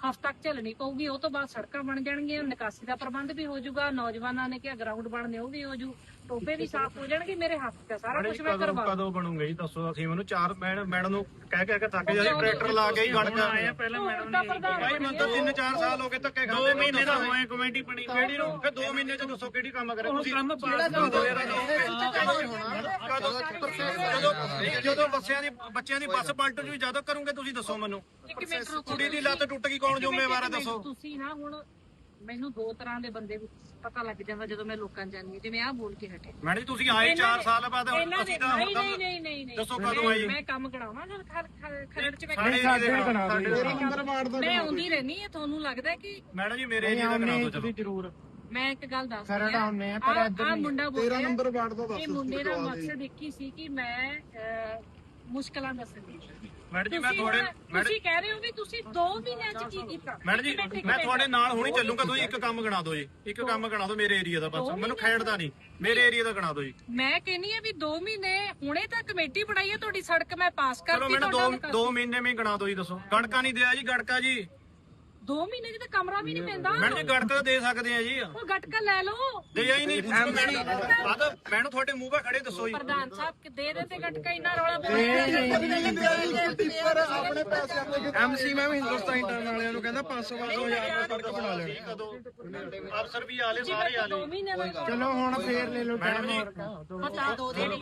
ਹਫ਼ਤਾ ਤੱਕ ਝੱਲਣੀ ਪਊਗੀ ਉਹ ਤੋਂ ਬਾਅਦ ਸੜਕਾਂ ਬਣ ਜਾਣਗੀਆਂ ਨਿਕਾਸੀ ਦਾ ਪ੍ਰਬੰਧ ਵੀ ਹੋ ਜਾਊਗਾ ਨੌਜਵਾਨਾਂ ਨੇ ਕਿਹਾ ਗਰਾਊਂਡ ਬਣਨੇ ਉਹ ਵੀ ਹੋ ਜੂ ਟੋਪੇ ਵੀ ਸਾਫ਼ ਹੋ ਜਾਣਗੇ ਮੇਰੇ ਹੱਥ ਤੇ ਸਾਰਾ ਕੁਝ ਮੈਂ ਕਰਵਾ ਕਦੋਂ ਬਣੂਗੇ ਜੀ ਦੱਸੋ ਅਸੀਂ ਮੈਨੂੰ ਚਾਰ ਮੈਡਮ ਮੈਡਮ ਨੂੰ ਕਹਿ ਕਹਿ ਕੇ ਥੱਕ ਜਾ ਟਰੈਕਟਰ ਲਾ ਕੇ ਹੀ ਗੜਕਾ ਆਏ ਪਹਿਲਾਂ ਮੈਡਮ ਨੇ ਭਾਈ ਮੈਨੂੰ ਤਾਂ 3-4 ਸਾਲ ਹੋ ਗਏ ਧੱਕੇ ਖਾਂਦੇ 2 ਮਹੀਨੇ ਦਾ ਹੋਏ ਕਮੇਟੀ ਬਣੀ ਕਿਹੜੀ ਨੂੰ ਫਿਰ 2 ਮਹੀਨੇ ਚ ਦੱਸੋ ਕਿਹੜੀ ਕੰਮ ਕਰੇ ਤੁਸੀਂ ਕੰਮ ਜਦੋਂ ਜਦੋਂ ਬੱਸਿਆਂ ਦੀ ਬੱਚਿਆਂ ਦੀ ਬੱਸ ਪਲਟ ਜੂ ਜਦੋਂ ਕਰੋਗੇ ਤੁਸੀਂ ਦੱਸੋ ਮੈਨੂੰ। ਕੁੜੀ ਦੀ ਲੱਤ ਟੁੱਟ ਗਈ ਕੌਣ ਜ਼ਿੰਮੇਵਾਰ ਹੈ ਦੱਸੋ? ਤੁਸੀਂ ਨਾ ਹੁਣ ਮੈਨੂੰ ਦੋ ਤਰ੍ਹਾਂ ਦੇ ਬੰਦੇ ਪਤਾ ਲੱਗ ਜਾਂਦਾ ਜਦੋਂ ਮੈਂ ਲੋਕਾਂ ਹਾਂ ਜਿਵੇਂ ਆਹ ਬੋਲ ਕੇ ਹਟੇ। ਮੈਡਮ ਜੀ ਤੁਸੀਂ ਆਏ 4 ਸਾਲ ਬਾਅਦ ਹੁਣ ਅਸੀਂ ਤਾਂ ਨਹੀਂ ਨਹੀਂ ਨਹੀਂ ਨਹੀਂ ਨਹੀਂ। ਦੱਸੋ ਕਦੋਂ ਆਏ? ਮੈਂ ਕੰਮ ਕਰਾਵਾਂ ਨਾ ਖਰ- ਖਰ- ਖਰੜ 'ਚ ਮੈਂ ਸਾਡੇ ਏਰੀਏ ਦੇ ਬਣਾ ਦਿਓ ਤੇਰਾ ਨੰਬਰ ਵਾਰਡ ਦਾ ਮੈਂ ਆਉਂਦੀ ਰਹਿਣੀ ਹੈ ਤੁਹਾਨੂੰ ਲੱਗਦਾ ਕਿ ਮੈਡਮ ਜੀ ਮੇਰੇ ਏਰੀਏ ਦਾ ਕਰਾ ਦਿਓ ਚਲੋ। ਜ਼ਰੂਰ। ਮੈਂ ਇੱਕ ਗੱਲ ਦੱਸ ਖਰੜ ਆਉਂਦੇ ਆ, ਪਰ ਇੱਧਰ ਨਹੀਂ। ਮੁੰਡਾ ਬੋਲ ਤੇਰਾ ਰਿਹਾ ਨੰਬਰ ਵਾਰਡ ਦਾ ਦੱਸ ਇਹ ਮੁੰਡੇ ਦਾ ਮਕਸਦ ਇੱਕ ਹੀ ਸੀ ਕਿ ਮੈਂ ਅਹ, ਮੁਸ਼ਕਲਾਂ ਦੱਸਣੀ ਮੈਡਮ ਜੀ ਮੈਂ ਤੁਸੀਂ ਤੁਹਾਡੇ ਹੁਣ- ਤੁਸੀਂ ਕਹਿ ਰਹੇ ਹੋ ਵੀ ਤੁਸੀਂ 2 ਮਹੀਨਿਆਂ 'ਚ ਕੀ ਕੀਤਾ? ਮੈਡਮ ਜੀ ਇੱਕ ਮਿੰਟ, ਇੱਕ ਮੈਂ ਮਿੰਟ। ਤੁਹਾਡੇ ਨਾਲ ਹੁਣੀ ਚੱਲੂਗਾ ਤੁਸੀਂ ਇੱਕ ਕੰਮ ਗਣਾ ਦਿਓ ਜੀ। ਇੱਕ ਕੰਮ ਗਣਾ ਦਿਓ ਮੇਰੇ ਏਰੀਆ ਦਾ ਬਸ। ਮੈਨੂੰ ਖੇਡਦਾ ਨਹੀਂ। ਮੇਰੇ ਏਰੀਆ ਦਾ ਗਣਾ ਦਿਓ ਜੀ। ਮੈਂ ਕਹਿੰਨੀ ਆ ਵੀ 2 ਮਹੀਨੇ ਹੁਣੇ ਤਾਂ ਕਮੇਟੀ ਬਣਾਈ ਹੈ ਤੁਹਾਡੀ ਸੜਕ ਮੈਂ ਪਾਸ ਚਲੋ ਕਰਤੀ ਮੈਨੂੰ ਤੁਹਾਡਾ ਦੋ ਦੋ ਮਹੀਨੇ ਵਿੱਚ ਗਣਾ ਦਿਓ ਜੀ ਦੱਸੋ। ਗੜਕਾ ਨਹੀਂ ਦਿਆ ਜੀ ਗੜਕਾ ਜੀ। 2 ਮਹੀਨੇ 'ਚ ਤਾਂ ਕਮਰਾ ਵੀ ਨਹੀਂ ਪੈਂਦਾ। ਮੈਡਮ ਜੀ ਗੜਕਾ ਤਾਂ ਦੇ ਸਕਦੇ ਆ ਜੀ। ਉਹ ਗਟਕਾ ਲੈ ਲਓ। ਦਿਆ ਹੀ ਨਹੀਂ। ਬਾਦ ਮੈਨੂੰ ਤੁਹਾਡੇ ਮੂੰਹ 'ਤੇ ਖੜੇ ਦੱਸੋ ਜੀ। ਪ੍ਰਧਾਨ ਸਾਹਿਬ ਕਿ ਦੇ ਦੇ ਤੇ ਗਟਕਾ। ਇੰਨਾ ਰੌਲਾ ਟਿੱਪਰ ਆਪਣੇ ਪੈਸੇ ਆਪਣੇ ਐਮਸੀ ਮੈਂ ਵੀ ਹਿੰਦੁਸਤਾਨ ਇੰਟਰਨ ਵਾਲਿਆਂ ਨੂੰ ਕਹਿੰਦਾ 500 500 ਹਜ਼ਾਰ ਦਾ ਸੜਕ ਬਣਾ ਲੈਣੀ। ਕਦੋਂ? ਅਫਸਰ ਵੀ ਆਲੇ ਸਾਰੇ ਆਲੇ। 2 ਮਹੀਨੇ ਦਾ ਚਲੋ ਹੁਣ ਫੇਰ ਲੈ ਲਓ ਮੈਡਮ ਜੀ ਪਤਾ ਦੋ ਦੇ ਨਹੀਂ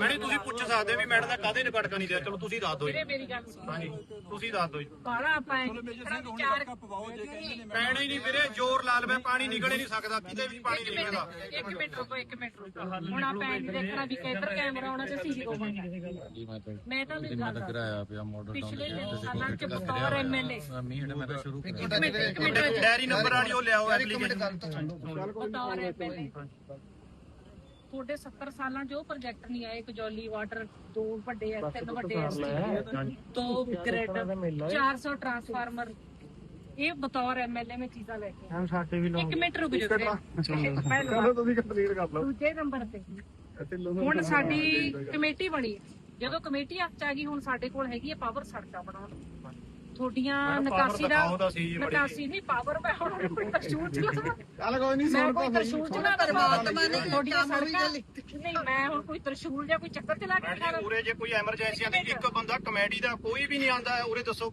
ਮੈਡਮ ਤੁਸੀਂ ਪੁੱਛ ਸਕਦੇ ਵੀ ਮੈਡਮ ਦਾ ਕਾਹਦੇ ਨੇ ਗੜਕਾ ਨਹੀਂ ਦਿਆ ਚਲੋ ਤੁਸੀਂ ਦੱਸ ਦਿਓ ਜੀ। ਮੇਰੀ ਗੱਲ ਸੁਣ। ਹਾਂਜੀ। ਤੁਸੀਂ ਦੱਸ ਦਿਓ ਜੀ। ਬਾਲਾ ਆਪਾਂ ਵਿਚਾਰ ਪੈਣਾ ਹੀ ਨਹੀਂ ਵੀਰੇ ਜ਼ੋਰ ਲਾ ਲਵੇ ਪਾਣੀ ਨਿਕਲ ਹੀ ਨਹੀਂ ਸਕਦਾ ਕਿਤੇ ਵੀ ਪਾਣੀ ਨਹੀਂ ਨਿਕਲਦਾ। ਇੱਕ ਮਿੰਟ ਰੁਕੋ ਇੱਕ ਮਿੰਟ ਰੁਕੋ। ਹੁਣ ਆਪਾਂ ਇਹ ਨੀ ਦੇਖਣਾ ਵੀ ਕਿੱਧਰ ਕੈਮਰਾ ਆਉਣਾ ਤੇ ਸੀਸੀ ਕੋਲ ਮੈਂ ਤਾਂ ਨਹੀਂ ਗੱਲ ਕਰਾਇਆ ਪਿਆ ਮਾਡਲ ਪਿਛਲੇ ਸਾਲਾਂ ਚ ਬਤੌਰ ਐਮਐਲਏ ਮੀਂਹ ਮੈਂ ਤਾਂ ਸ਼ੁਰੂ ਇੱਕ ਮਿੰਟ ਇੱਕ ਮਿੰਟ ਡੈਰੀ ਨੰਬਰ ਵਾਲੀ ਉਹ ਲਿਆਓ ਐਪਲੀਕੇਸ਼ਨ ਬਤੌਰ ਐਮਐਲਏ ਤੁਹਾਡੇ 70 ਸਾਲਾਂ ਉਹ ਪ੍ਰੋਜੈਕਟ ਨਹੀਂ ਆਏ ਕਜੌਲੀ ਵਾਟਰ ਦੋ ਵੱਡੇ ਐ ਤਿੰਨ ਵੱਡੇ ਐ ਦੋ ਗ੍ਰਿਡ 400 ਟਰਾਂਸਫਾਰਮਰ ਇਹ ਬਤੌਰ ਐਮਐਲਏ ਮੈਂ ਚੀਜ਼ਾਂ ਲੈ ਕੇ ਆਈ। ਹਮ ਸਾਡੇ ਵੀ ਇੱਕ ਮਿੰਟ ਰੁਕ ਜਾਓ ਵੀਰੇ। ਚਲੋ ਤੁਸੀਂ ਕੰਪਲੀਟ ਕਰ ਲਓ। ਦੂਜੇ ਨੰਬਰ ਤੇ। ਹੁਣ ਸਾਡੀ ਕਮੇਟੀ ਬਣੀ ਹੈ। ਜਦੋਂ ਕਮੇਟੀ ਹੱਥ 'ਚ ਆ ਗਈ ਹੁਣ ਸਾਡੇ ਕੋਲ ਹੈਗੀ ਹੈ ਪਾਵਰ ਸੜਕਾਂ ਬਣਾਉਣ। ਨੂੰ। ਤੁਹਾਡੀਆਂ ਨਿਕਾਸੀ ਦਾ ਨਿਕਾਸੀ ਨਹੀਂ ਪਾਵਰ ਮੈਂ ਹੁਣ ਕੋਈ ਤਰਸ਼ੂਲ ਚਲਾਵਾਂ ਚੱਲ ਕੋਈ ਨਹੀਂ ਮੈਂ ਸੁਣ ਕੋਈ ਤਰਸ਼ੂਲ ਚਲਾ ਪਰਮਾਤਮਾ ਨੇ ਤੁਹਾਡੀਆਂ ਸੜਕਾਂ ਨਹੀਂ ਮੈਂ ਹੁਣ ਕੋਈ ਤਰਸ਼ੂਲ ਜਾਂ ਕੋਈ ਚੱਕਰ ਚਲਾ ਕੇ ਮੈਡਮ ਜੀ ਉਰੇ ਜੇ ਕੋਈ ਐਮਰਜੈਂਸੀ ਆਂਦੀ ਇੱਕ ਬੰਦਾ ਕਮੇਡੀ ਦਾ ਕੋਈ ਵੀ ਨਹੀਂ ਆਂਦਾ ਉਰੇ ਦੱਸੋ।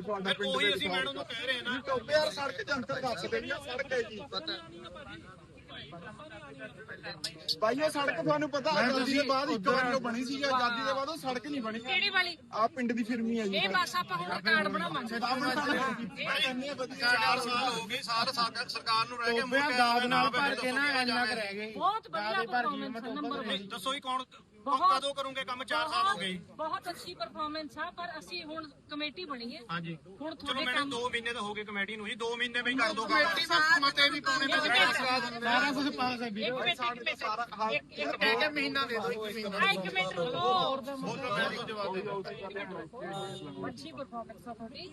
ਤੁਹਾਡਾ ਫਿਰ ਪਿੰਡ ਉਹੀ ਅਸੀਂ ਮੈਡਮ ਨੂੰ ਕਹਿ ਰਹੇ ਨਾ। ਟੋਪੇ ਯਾਰ ਸੜਕ ਜੰਤਰ ਦੱਸ ਦੇਣੀ ਆ ਸੜਕ ਹੈ ਜੀ ਭਾਈ ਉਹ ਸੜਕ ਤੁਹਾਨੂੰ ਪਤਾ ਆਜ਼ਾਦੀ ਦੇ ਬਾਅਦ ਇੱਕ ਵਾਰ ਜੋ ਬਣੀ ਸੀ ਆਜ਼ਾਦੀ ਦੇ ਬਾਅਦ ਉਹ ਸੜਕ ਨਹੀਂ ਬਣੀ। ਕਿਹੜੀ ਵਾਲੀ? ਆ ਪਿੰਡ ਦੀ ਫਿਰਮੀ ਹੈ ਜੀ। ਇਹ ਬਸ ਆਪਾਂ ਹੁਣ ਕਾਰਡ ਬਣਾਵਾਂਗੇ। ਚਾਰ ਸਾਲ ਹੋ ਗਏ ਸਾਲ ਸਾਡਾ ਸਰਕਾਰ ਨੂੰ ਰਹਿ ਗਏ ਕੇ ਦਾਦ ਨਾਲ ਭਰ ਕੇ ਨਾ ਇੰਨਾ ਕੁ। ਰਹਿ ਗਏ। ਬਹੁਤ ਵਧੀਆ ਪਰਫਾਰਮੈਂਸ ਨੰਬਰ ਦੱਸੋ ਹੀ ਕੌਣ ਬਹੁਤ- ਕਦੋਂ ਕਰੋਗੇ ਕੰਮ 4 ਸਾਲ ਹੋ ਗਏ। ਬਹੁਤ ਅੱਛੀ ਪਰਫਾਰਮੈਂਸ ਆ ਪਰ ਅਸੀਂ ਹੁਣ ਕਮੇਟੀ ਬਣੀ ਹੈ ਹਾਂਜੀ ਹੁਣ ਚਲੋ ਤੁਹਾਡੇ ਮੈਡਮ ਕੰਮ 2 ਮਹੀਨੇ ਤਾਂ ਹੋ ਗਏ ਕਮੇਟੀ ਨੂੰ ਜੀ 2 ਮਹੀਨੇ ਵਿੱਚ ਕਰ ਦੋ ਮਤੇ ਵੀ ਪਾਉਣੇ ਸਾਰਾ ਕੁਝ ਪਾਸ ਹੈ ਵੀਰੇ ਇੱਕ ਮਿੰਟ ਇੱਕ ਮਿੰਟ ਇੱਕ ਇੱਕ ਕਹਿ ਕੇ ਮਹੀਨਾ ਦੇ ਦੋ ਇੱਕ ਮਹੀਨਾ ਆ, ਇੱਕ ਮਿੰਟ ਰੁਕੋ ਅੱਛੀ ਪਰਫਾਰਮੈਂਸ ਆ ਤੁਹਾਡੀ।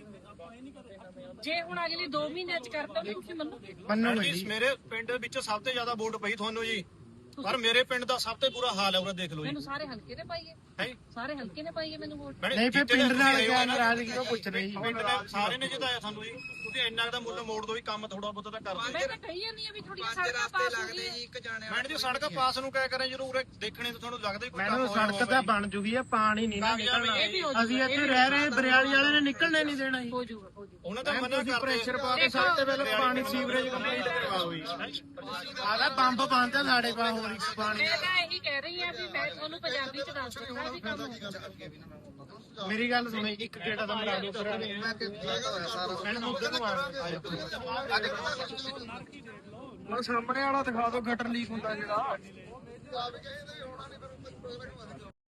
ਜੇ ਹੁਣ ਅਗਲੀ 2 ਮਹੀਨਿਆਂ ਚ ਕਰਤਾ ਤਾਂ ਤੁਸੀਂ ਮੰਨੋਗੇ? ਮੰਨੋ ਜੀ ਮੇਰੇ ਪਿੰਡ ਵਿੱਚ ਸਭ ਤੋਂ ਜ਼ਿਆਦਾ ਵੋਟ ਪਈ ਤੁਹਾਨੂੰ ਜੀ। ਪਰ ਮੇਰੇ ਪਿੰਡ ਦਾ ਸਭ ਤੋਂ ਬੁਰਾ ਹਾਲ ਹੈ ਉਹਦਾ ਦੇਖ ਲਓ ਜੀ। ਮੈਨੂੰ ਸਾਰੇ ਹਲਕੇ ਨੇ ਪਾਈਏ ਹੈ। ਸਾਰੇ ਹਲਕੇ ਨੇ ਪਾਈਏ ਮੈਨੂੰ ਵੋਟ। ਮੈਡਮ, ਨਹੀਂ ਫਿਰ ਜਿੱਤੇ ਪਿੰਡ ਨਾਲ ਤੁਸੀਂ ਕਿਆ ਰਹੇ ਹੋ ਨਾ। ਨਾਰਾਜ਼ਗੀ ਉਹ ਪੁੱਛ ਰਹੀ ਪਿੰਡ ਨੇ ਸਾਰੇ ਨੇ ਜਿਤਾਇਆ ਤੁਹਾਨੂੰ ਜੀ। ਤੁਸੀਂ ਇੰਨਾ ਕੁ ਦਾ ਮੁੱਲ ਮੋੜ ਦੋ ਵੀ ਕੰਮ ਥੋੜਾ ਬਹੁਤਾ ਤਾਂ ਕਰ ਦਿਓ ਮੈਂ ਤਾਂ ਕਹੀ ਜਾਂਦੀ ਆ ਵੀ ਥੋੜੀਆਂ ਸੜਕਾਂ ਪਾਸ ਹੋ ਗਈਆਂ ਮੈਡਮ ਜੀ ਸੜਕ ਪਾਸ ਨੂੰ ਕਹਿ ਕਰੇ ਜਦੋਂ ਉਰੇ ਦੇਖਣੇ ਤਾਂ ਤੁਹਾਨੂੰ ਲੱਗਦਾ ਹੀ ਕੋਈ ਮੈਨੂੰ ਹੋਇਆ ਸੜਕ ਤਾਂ ਬਣ ਜੂਗੀ ਆ ਪਾਣੀ ਨਹੀਂ ਨਾ ਨਿਕਲਣਾ। ਇਹ ਵੀ ਹੋ ਜਾਊਗਾ, ਅਸੀਂ ਇੱਥੇ ਰਹਿ ਰਹੇ ਬਰਿਆਲੀ ਵਾਲੇ ਨੇ ਨਿਕਲਣੇ ਨਹੀਂ ਦੇਣਾ ਜੀ। ਹੋ ਜਾਊਗਾ ਹੋ ਜਾਊਗਾ ਉਹਨਾਂ ਦਾ ਮਨਾ ਕਰਦੇ ਪ੍ਰੈਸ਼ਰ ਪਾ ਕੇ ਸਾਡੇ ਤੇ ਪਹਿਲਾਂ ਪਾਣੀ ਸੀਵਰੇਜ ਕੰਪਲੀਟ ਕਰਵਾਓ ਜੀ। ਆਦਾ ਪੰਪ ਬੰਦ ਆ ਸਾਡੇ ਪਾ ਹੋਰ ਇੱਕ ਪਾਣੀ। ਮੈਂ ਤਾਂ ਇਹੀ ਕਹਿ ਰਹੀ ਆ ਵੀ ਮੈਂ ਤੁਹਾਨੂੰ ਪੰਜਾਬੀ ਚ ਦੱਸ ਦਿੰਦਾ ਵੀ ਕੰਮ ਮੇਰੀ ਗੱਲ ਸੁਣੋ ਇੱਕ ਕਿਹੜਾ ਦਾ ਮਰਾ ਦਿਓ। ਮੈਡਮ ਉਧਰ ਨੂੰ ਆ ਮੈਂ ਸਾਹਮਣੇ ਵਾਲਾ ਦਿਖਾ ਦਿਓ ਗਟਰ ਲੀਕ ਹੁੰਦਾ ਜਿਹੜਾ।